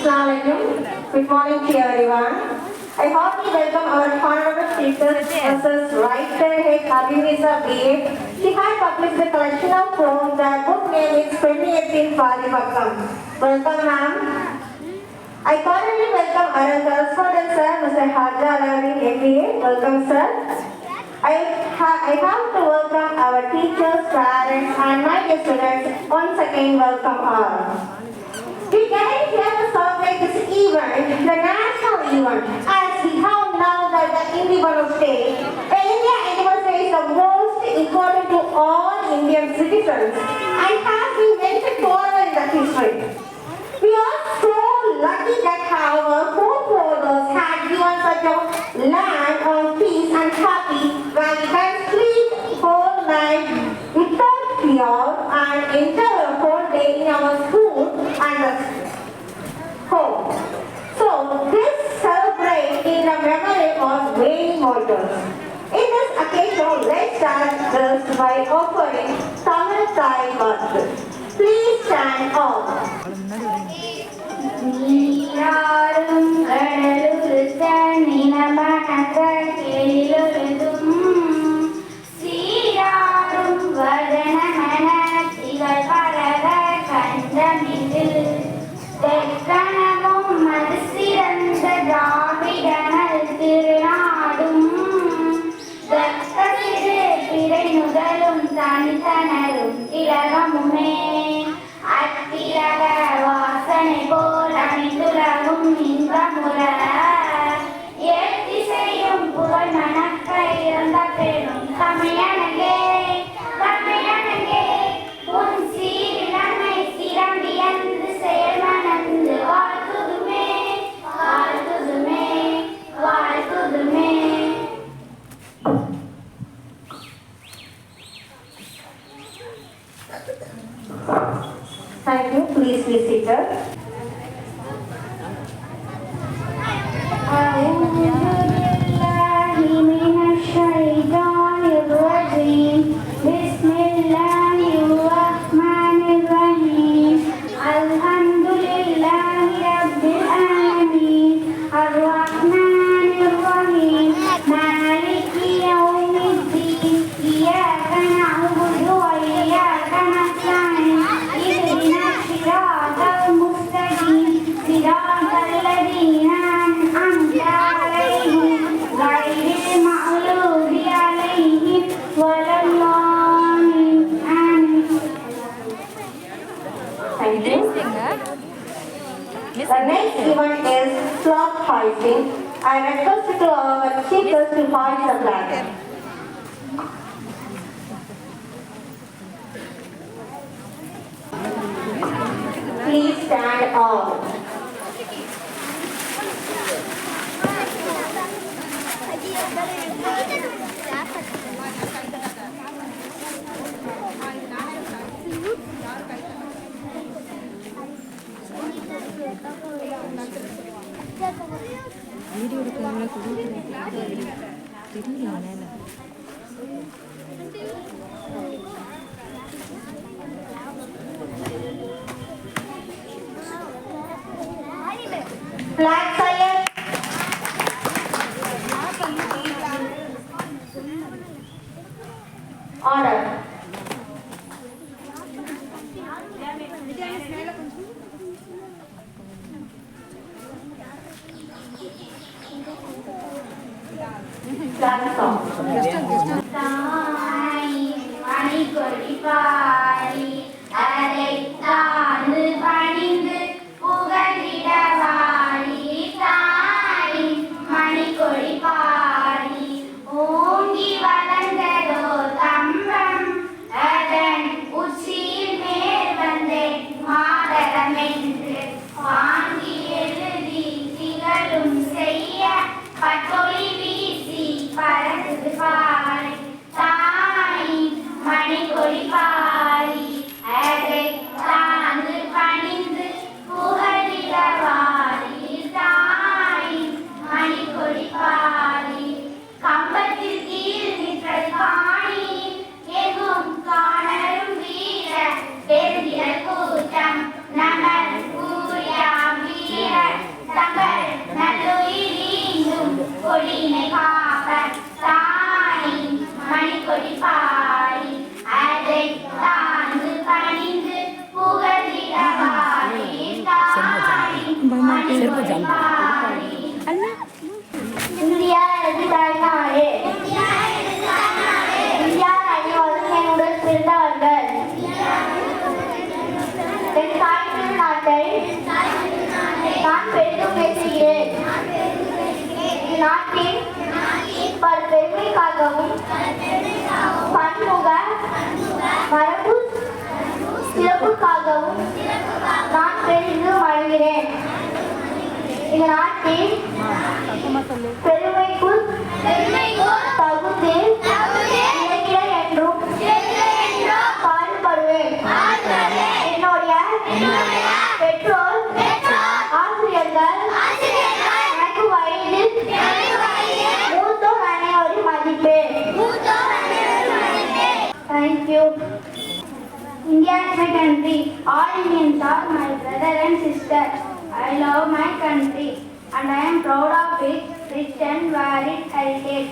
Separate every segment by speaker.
Speaker 1: Assalamualaikum. Good morning to everyone. I heartily welcome our honorable speakers, Mrs. Writer H. Abhinisa B.A. She had published a collection of poems. Their book name is 2018 Padipakam. Welcome, ma'am. I cordially welcome our correspondent, sir, Mr. Haja Aladdin, MBA. Welcome, sir. I, ha- I have to welcome our teachers, parents, and my students. Once again, welcome all. We gather here to celebrate this event, the national event, as we have now that the Independence Day. The India Day is the most important to all Indian citizens and has been mentioned forever in the history. We are so lucky that our forefathers had given such a land of peace and happy where we can sleep whole night without fear and enjoy a whole day in our school and the home. So this celebrate in the memory of many mortals. In this occasion, let's start this by offering Tamil Thai Bhatt. Please stand up.
Speaker 2: நீராடும் கடலுருத்த நிலமணக்க எழிலொழுதும் моя Santa Black இந்நாட்டின் பல பெருமைக்காகவும் பன்முக மரபு சிறப்புக்காகவும் நான் பெரிதும் அழுகிறேன் இந்த நாட்டில் பெருமைக்குள் தகுதி India is my country. All Indians are my brother and sister. I love my country and I am proud of its rich and varied heritage.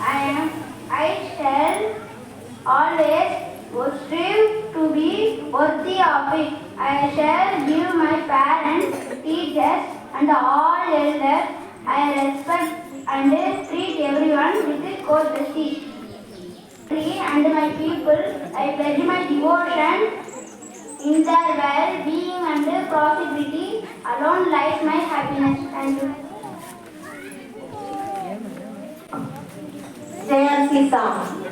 Speaker 2: I am I shall always strive to be worthy of it. I shall give my parents, teachers and all elders I respect and treat everyone with courtesy and my people, I pledge my devotion in their well-being and prosperity. Alone lies my happiness. Thank you.
Speaker 1: JRC song.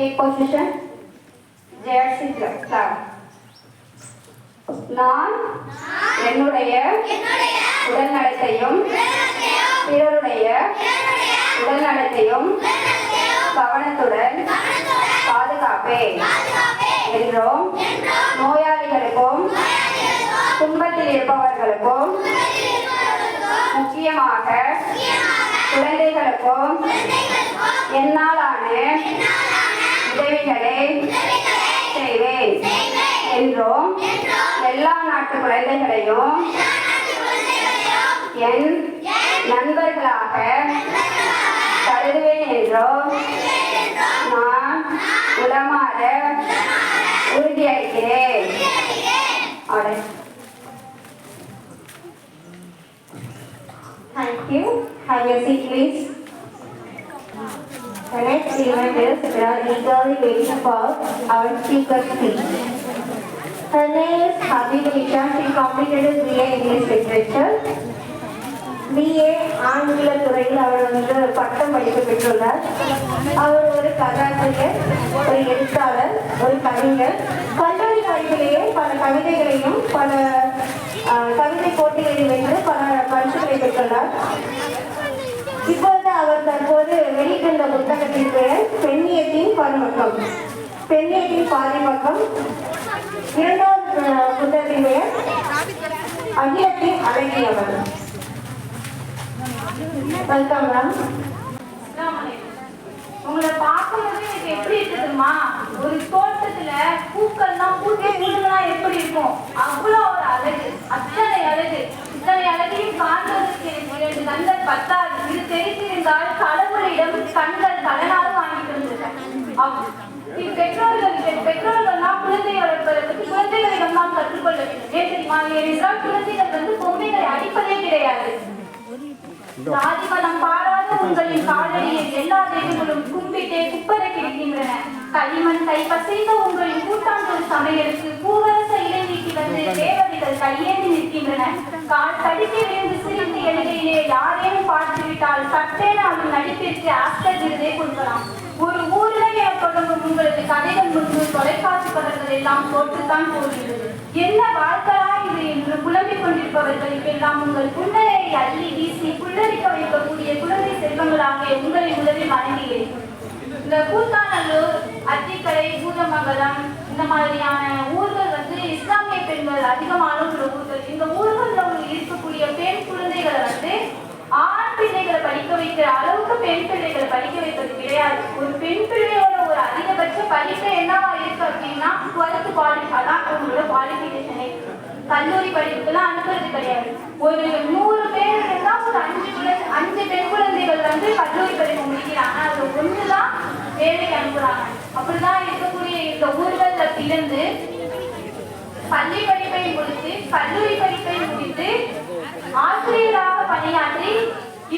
Speaker 1: Take position. JRC flag. நான் என்னுடைய உடல்நலத்தையும் பிறருடைய உடல்நலத்தையும் கவனத்துடன் பாதுகாப்பேன் என்றும் நோயாளிகளுக்கும் துன்பத்தில் இருப்பவர்களுக்கும் முக்கியமாக குழந்தைகளுக்கும் என்னாலான உதவிகளை செய்வேன் என்றும் எல்லா நாட்டு குழந்தைகளையும் என் நண்பர்களாக கருதுவேன் என்றும் நான் உளமாற உறுதியளிக்கிறேன் Thank you. Have your seat, please. The next event is we are eagerly for our speaker speech. Her name is Habinisha. She completed his BA English Literature. BA ஆங்கில துறையில் அவர் வந்து பட்டம் படிப்பு பெற்றுள்ளார் அவர் ஒரு கதாசிரியர் ஒரு எழுத்தாளர் ஒரு கவிஞர் கல்லூரி படிப்பிலேயே பல கவிதைகளையும் பல கவிதை போட்டிகளில் வென்று பல பரிசுகளை பெற்றுள்ளார் இப்போ தற்போது வெளியிட்டுள்ள புத்தகத்தின் பெயர் பெண்ணியத்தின் பருமக்கம் பெண்ணியத்தின் பாதிமக்கம் இரண்டாவது புத்தகத்தின் பெயர் அகிலத்தின் அழகியவர். வெல்கம் மேம்
Speaker 3: உங்களை பார்க்கும்போது எனக்கு எப்படி இருக்குதுமா ஒரு தோட்டத்துல பூக்கள்லாம் பூத்தி பூக்கள்லாம் எப்படி இருக்கும் அவ்வளோ ஒரு அழகு. அத்தனை அழகு. இத்தனை அழகையும் காண்பதற்கு எனக்கு இரண்டு கண்கள் பத்தாது. இது தெரிந்திருந்தால் பார்த்துக் கொள்ள வேண்டும் ஏன் தெரியுமா என் ஏனென்றால் குழந்தைகள் வந்து பொம்மைகளை அடிப்பதே கிடையாது சாதிமலம் பாராத உங்களின் காலடியில் எல்லா தெய்வங்களும் கும்பிட்டே குப்பரை கிடைக்கின்றன களிமண் கை பசைந்த உங்களின் கூட்டாண்டொரு சமையலுக்கு பூவரச இலை நீட்டி வந்து தேவதைகள் கையேந்தி நிற்கின்றன கால் தடிக்க விழுந்து சிரித்து எழுகையிலே யாரேனும் பார்த்துவிட்டால் சட்டேன அவன் நடிப்பிற்கு ஆஸ்கர் விருதை கொடுக்கலாம் ஒரு ஊரில் என தொடங்கும் உங்களுக்கு கதைகள் முன்பு தொலைக்காட்சி படங்கள் எல்லாம் தோற்றுத்தான் போகிறது. என்ன வாழ்க்கையா இது என்று புலம்பிக் கொண்டிருப்பவர்களுக்கெல்லாம் உங்கள் புன்னகையை அள்ளி வீசி புல்லரிக்க வைக்கக்கூடிய குழந்தை செல்வங்களாக உங்களை முதலில் வணங்குகிறேன். இந்த கூத்தாநல்லூர் அத்திக்கரை பூதமங்கலம் இந்த மாதிரியான ஊர்கள் வந்து இஸ்லாமிய பெண்கள் அதிகமான உள்ள ஊர்கள். இந்த ஊர்களில் உள்ள இருக்கக்கூடிய பெண் குழந்தைகளை வந்து ஆண் பிள்ளைகளை படிக்க வைக்கிற அளவுக்கு பெண் பிள்ளைகளை படிக்க வைப்பது கிடையாது. ஒரு பெண் பிள்ளையோட அதிகபட்ச படிப்பு என்னவா இருக்கு அப்படின்னா டுவெல்த் குவாலி அதான் உங்களோட குவாலிஃபிகேஷனே கல்லூரி படிப்புக்கெல்லாம் அனுப்புறது கிடையாது. ஒரு நூறு பேர் இருந்தா ஒரு அஞ்சு குழந்தை அஞ்சு பெண் குழந்தைகள் வந்து கல்லூரி படிப்பு முடிக்கிறாங்க. அது ஒண்ணுதான் வேலைக்கு அனுப்புறாங்க. அப்படிதான் இருக்கக்கூடிய இந்த ஊர்கள்ல பிறந்து பள்ளி படிப்பை முடித்து கல்லூரி படிப்பை முடித்து ஆசிரியராக பணியாற்றி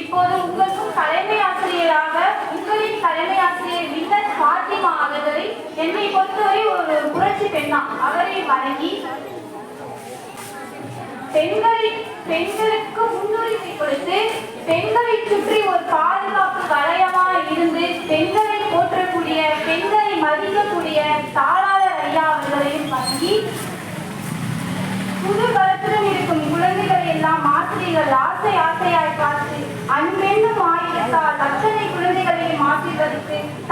Speaker 3: இப்போது உங்களுக்கும் தலைமை ஆசிரியராக ஸ்கூலின் தலைமை ஆசிரியர் வில்லன் ஃபாத்திமா அவர்களை என்னை பொறுத்தவரை ஒரு புரட்சி பெண்ணா. அவரை வணங்கி பெண்களை பெண்களுக்கு முன்னுரிமை கொடுத்து பெண்களை சுற்றி ஒரு பாதுகாப்பு வளையமா இருந்து பெண்களை போற்றக்கூடிய பெண்களை மதிக்கக்கூடிய தாராள ஐயா அவர்களையும் வணங்கி புது பலத்துடன் இருக்கும் குழந்தைகளை எல்லாம் ஆசிரியர்கள் ஆசை ஆசையாய் பார்த்து அன்பென்னும் ஆயிரத்தால் அத்தனை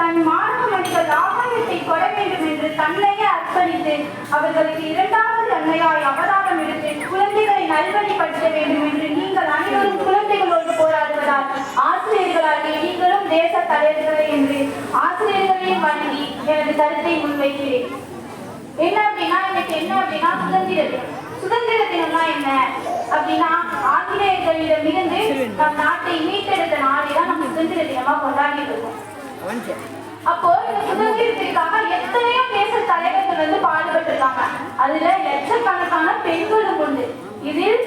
Speaker 3: தன் மாணவ மணிகள் ஆபரணத்தை கொட வேண்டும் என்று தன்னையே அர்ப்பணித்து அவர்களுக்கு இரண்டாவது அன்னையாய் அவதாரம் எடுத்து குழந்தைகளை நல்வழிப்படுத்த வேண்டும் என்று நீங்கள் அனைவரும் குழந்தைகளோடு போராடுவதால் ஆசிரியர்களாகிய நீங்களும் தேச தலைவர்களே என்று ஆசிரியர்களையும் வணங்கி எனது கருத்தை முன்வைக்கிறேன். என்ன அப்படின்னா இன்னைக்கு என்ன அப்படின்னா சுதந்திர தினம் சுதந்திர தினம்னா என்ன அப்படின்னா ஆங்கிலேயர்களிடமிருந்து நம் நாட்டை மீட்டெடுத்த நாளை தான் நம்ம சுதந்திர தினமா கொண்டாடிட்டு இருக்கோம். அப்போ இந்த சுதந்திரத்திற்காக எத்தனையோ தேச தலைவர்கள் வந்து பாடுபட்டு இருக்காங்க அதுல லட்சக்கணக்கான பெண்களும் உண்டு. இதில்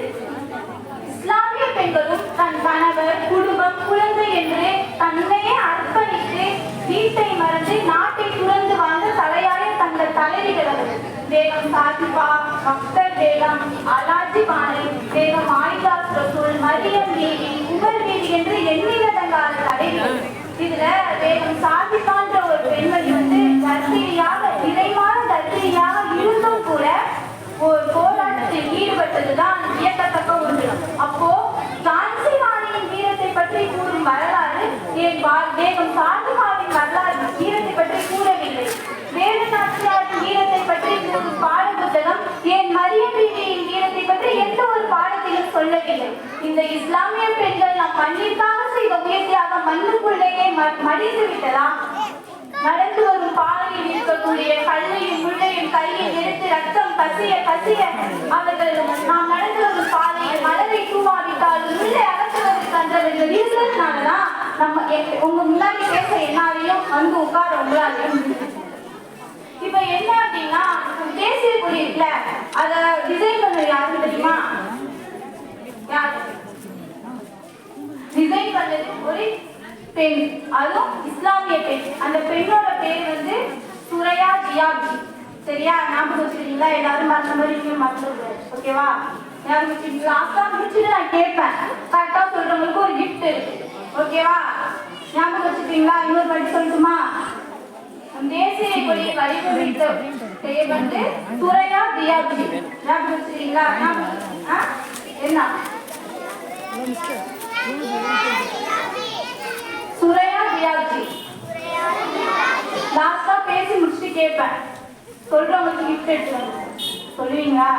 Speaker 3: இஸ்லாமிய பெண்களும் தன் கணவர் குடும்பம் குழந்தை என்று தன்னையே அர்ப்பணித்து வீட்டை மறந்து நாட்டை துறந்து வாழ்ந்த தலையாய தங்கள் தலைவிகள் அவர்கள். பேகம் சாதிபா அக்தர் வேகம் அலாஜி பானை வேகம் ஆயிதாஸ் ரசூல் மரியம் தேவி உமர் தேவி என்று எண்ணிலடங்காத தலைவிகள். இதுல வேகம் சாதிபான்ற ஒரு பெண்மணி வந்து கர்ப்பிணியாக நிறைவான கர்ப்பிணியாக இருந்தும் கூட ஒரு போராட்டத்தில் ஈடுபட்டதுதான் வியக்கத்தக்க ஒன்று. அப்போ ஜான்சி ராணியின் வீரத்தை பற்றி கூறும் வரலாறு ஏன் பா- வேகம் சாதிபாவின் வரலாறு வீரத்தை பற்றி கூறவில்லை. வேலு நாச்சியாரின் வீரத்தை பற்றி கூறும் பாட புத்தகம் என் மரியம் பீவியின் வீரத்தை பற்றி எந்த ஒரு பாடத்திலும் சொல்லவில்லை. இந்த இஸ்லாமிய பெண்கள் நம் மண்ணிற்காக செய்த உயர்த்தியாக மண்ணுக்குள்ளேயே ம- மடிந்து விட்டதாம் நடந்து வரும் பாதையில் இருக்கக்கூடிய கல்லையும் முள்ளையும் கையில் எடுத்து ரத்தம் பசிய பசிய அவர்கள் நாம் நடந்து வரும் பாதையில் மலரை தூவாவிட்டால் உள்ளே அகற்றுவது கண்டவர்கள் இருக்கிறதுனாலதான் நம்ம உங்க முன்னாடி பேச என்னாலையும் வந்து உட்கார உங்களாலையும் இப்ப என்ன அப்படின்னா தேசிய கொடி இருக்குல்ல அத டிசைன் பண்ணது யாருன்னு தெரியுமா? யார்? டிசைன் பண்ணது ஒரு பெண் அதுவும் இஸ்லாமிய பெண் அந்த பெண்ணோட பேர் வந்து சுரையா ஜியாபி. சரியா? ஞாபகம் வச்சுக்கிறீங்களா? எல்லாரும் மறந்த மாதிரி நீங்களும் மறந்துடுவாரு ஓகேவா? ஞாபகம் வச்சுக்கிறீங்களா? அக்கா முடிச்சுட்டு நான் கேட்பேன். கரெக்டா சொல்றவங்களுக்கு ஒரு கிஃப்ட் இருக்கு. ஓகேவா? ஞாபகம் வச்சுக்கிறீங்களா? இன்னொரு படி சொல்லட்டுமா? தேசிய கொடி வடிவமைத்த பெயர் வந்து சுரையா ஜியாபி. ஞாபகம் வச்சுக்கிறீங்களா? ஆ? என்ன? சுரையா தியாஜி லாஸ்டா பேசி முடிச்சுட்டு கேட்பேன். சொல்றவங்களுக்கு கிஃப்ட் எடுத்து சொல்லுவீங்களா?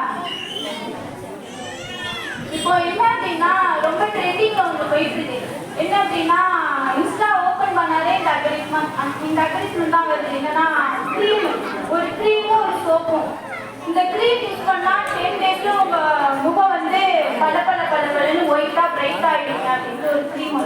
Speaker 3: இப்போ என்ன அப்படின்னா ரொம்ப ட்ரெண்டிங்ல ஒன்று போயிட்டு இருக்கு. என்ன அப்படின்னா இன்ஸ்டா ஓபன் பண்ணாலே இந்த அட்வர்டைஸ்மெண்ட் இந்த அட்வர்டைஸ்மெண்ட் தான் வருது. என்னன்னா க்ரீம் ஒரு க்ரீமும் ஒரு சோப்பும் இந்த க்ரீம் யூஸ் பண்ணா டென் டேஸ்ல உங்க முகம் வந்து பல பல பல பலன்னு ஒயிட்டா பிரைட் ஆயிடுங்க அப்படின்ட்டு ஒரு க்ரீம்